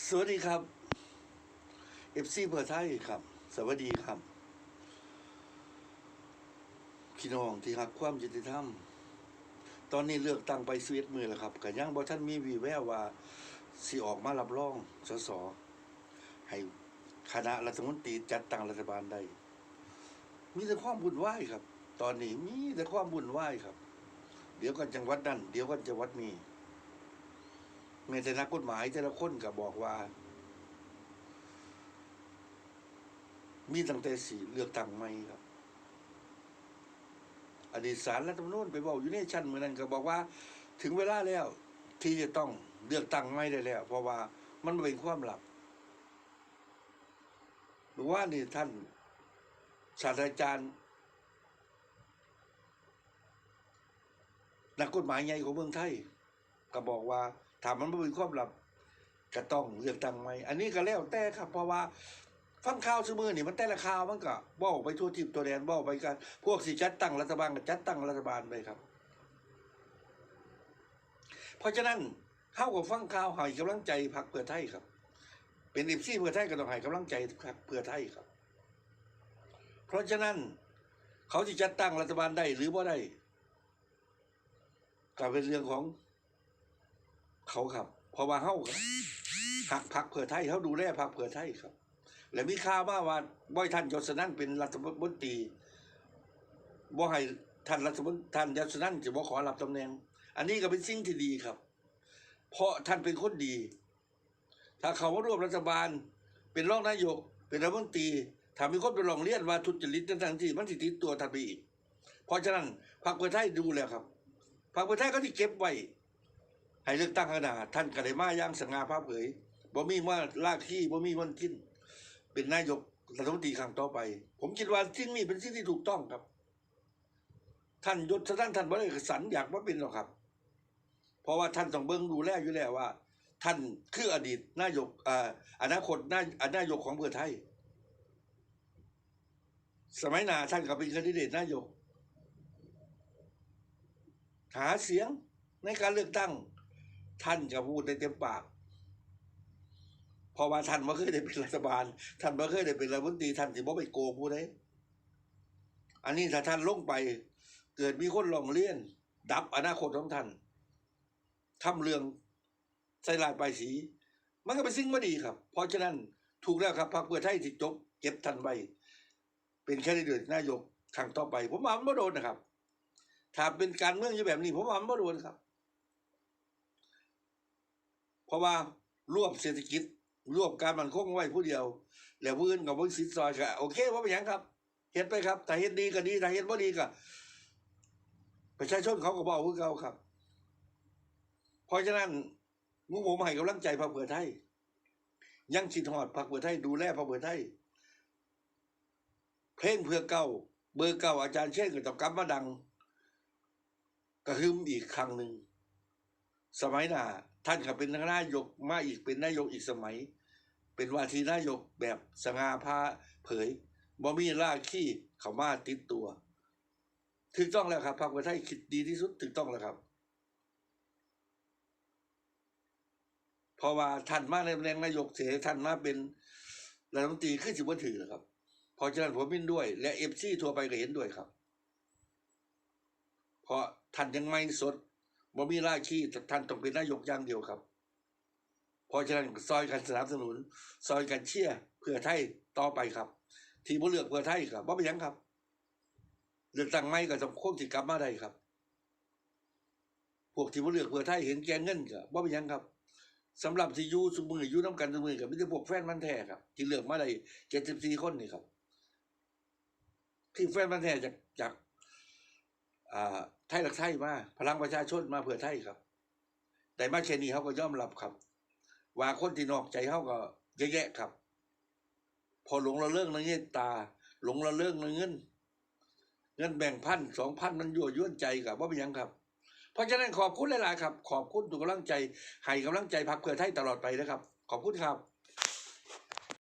สวัสดีครับเอฟซีเพื่อไทยครับ สวัสดีครับพี่น้องที่รักความยุติธรรม ตอนนี้เลือกตั้งไปสวีทมือแล้วครับก็ยังบ่ท่านมีวีแววว่าสิออกมารับรองสสให้คณะรัฐมนตรีจัดตั้งรัฐบาลได้ มีแต่ความวุ่นวครับ ตอนนี้มีแต่ความวุ่นวครับ เดี๋ยวกันจังหวัดนั่นเดี๋ยวกันจังหวัดนี้ แม้แต่นักกฎหมายแต่ละคนก็บอกว่า มีตั้งแต่สีเลือกตั้งใหม่ครับอดีตสารรัฐธรรมนูญไปบอกอยู่ในชั้นเมื่อนั้นก็บอกว่า ถึงเวลาแล้ว ที่จะต้องเลือกตั้งใหม่ได้แล้ว เพราะว่ามันเป็นความลับหรือว่านี่ท่านศาสตราจารย์ นักกฎหมายใหญ่ของเมืองไทย ก็บอกว่า ถามมันไม่เป็นความลับก็ต้องเลือกตั้งใหม่อันนี้ก็แล้วแต่ครับ เพราะว่าฟังข่าวซื้อมือนี่มันแต่ละข่าวมันก็บอกไปทั่วทิพตัวแดนบอกไปกันพวกสิจัดตั้งรัฐบาลก็จัดตั้งรัฐบาลไปครับ เพราะฉะนั้นเข้ากับฟังข่าวให้กำลังใจพรรคเพื่อไทยครับ เป็นอิฟซี่เพื่อไทยก็ต้องให้กำลังใจพรรคเพื่อไทยครับ เพราะฉะนั้น เขาจะจัดตั้งรัฐบาลได้หรือว่าได้ก็เป็นเรื่องของ เขาครับ เพราะว่าเฮาครับหักพักเพื่อไทยเขาดูแลพักเพื่อไทยครับ และมีข่าวมาว่าบ่อยท่านยศนั่นเป็นรัฐมนตรีบ่ให้ท่านรัฐมนตรีท่านยศนั่นจะบ่ขอรับตำแหน่ง อันนี้ก็เป็นสิ่งที่ดีครับ เพราะท่านเป็นคนดี ถ้าเขามาร่วมรัฐบาล เป็นรองนายก เป็นรัฐมนตรีถ้ามีคนไปร้องเรียนว่าทุจริตทั้งๆที่มันสิติดตัวท่านไปอีก เพราะฉะนั้นพรรคเพื่อไทยดูแล้วครับพรรคเพื่อไทยก็ที่เก็บไว้ ให้เลือกตั้งขนาดท่านก็ไดมาย่างสง่าภาพเผยบ่มีว่าลากขี้บ่มีมันทิ้นเป็นนายกรัฐมนตรีครั้งต่อไป ผมคิดว่าสิ่งนี้เป็นสิ่งที่ถูกต้องครับ ท่านยศท่านท่านบ่ได้สันอยากว่าเป็นหรอกครับ เพราะว่าท่านต้องเบิ่งดูแลอยู่แล้วว่า ท่านคืออดีตนายกอ่าอนาคตนายนายกของเพื่อไทย สมัยนาท่านก็เป็นคนดิเดตนายก หาเสียงในการเลือกตั้ง ท่านจะพูดได้เต็มปาก เพราะว่าท่านไม่เคยได้เป็นรัฐบาล ท่านไม่เคยได้เป็นรัฐมนตรีท่านสิบ่ไปโกงผู้ใดอันนี้ถ้าท่านลงไป เกิดมีคนลองเลียน ดับอนาคตของท่านทำเรื่องใส่ลายปลายสี มันก็เป็นสิ่งไม่ดีครับ เพราะฉะนั้นถูกแล้วครับพรรคเพื่อไทยที่จบ เก็บท่านไว้เป็นแค่ดิเดตนายกครั้งต่อไป ผมว่ามันไม่โดนนะครับ ถ้าเป็นการเมืองอยู่แบบนี้ ผมว่ามันไม่โดนครับ ราะว่ารวบเศรษฐกิจรวบการมันคงไว้ผู้เดียว แล้วผู้อื่นกับผู้สิทธิ์ซอยก็โอเคว่าเป็นยังครับเห็นไปครับถ้าเห็นดีก็ดีถ้าเห็นบ่ดีก็ประชาชนเขาก็บอกคือเขาครับ เพราะฉะนั้นมุผมให้กำลังใจพรรคเพื่อไทย ยังคิดฮอดพรรคเพื่อไทยดูแลพรรคเพื่อไทย เพลงเพื่อเก้าเบอร์เก้าอาจารย์เช่นก็ต้องกลับมาดัง กระหึมอีกครั้งหนึ่ง สมัยหน้าท่านก็เป็นนายกมาอีกเป็นนายกอีกสมัย เป็นว่าที่นายกแบบสง่าพาเผยบ่มีล่าขี้เขามาติดตัวถูกต้องแล้วครับพรรคเพื่อไทยคิดดีที่สุดถูกต้องแล้วครับเพราะว่าท่านมาในตำแหน่งนายกเสียท่านมาเป็นรัฐมนตรีขึ้นสิบวันถือครับ เพราะฉะนั้นผมเห็นด้วย และเอฟซีทั่วไปก็เห็นด้วยครับ เพราะท่านยังไม่สด บ่มีราชีแต่ท่านต้องเป็นนายกอย่างเดียวครับ เพราะฉะนั้นซอยกันสนับสนุน ซอยกันเชียร์เพื่อไทยต่อไปครับ ที่บ่เลือกเพื่อไทยครับบ่เป็นยังครับเลือกตั้งไม่ก็ต้องคงสิกลับมาได้ครับ พวกที่บ่เลือกเพื่อไทยเห็นแก่เงินก็บ่เป็นยังครับสำหรับที่อยู่ซุมืออยู่นํกันซุมือก็มีแต่พวกแฟนมันแท้ครับ ที่เลือกมาได้74คนนี่ครับ ที่แฟนมันแท้จากจากอ่า ไทยรักไทยมาพลังประชาชนมาเพื่อไทยครับ แต่มาแค่นี้เขาก็ยอมรับครับ ว่าคนที่นอกใจเขาก็เยอะแยะครับ พอหลงละเรื่องในเงินตา หลงละเรื่องในเงิน เงินแบ่งพันสองพันมันยั่วยวนใจกับว่าเป็นยังครับ เพราะฉะนั้นขอบคุณหลาย ๆ ครับ ขอบคุณทุกกำลังใจให้กำลังใจพักเพื่อไทยตลอดไปนะครับ ขอบคุณครับ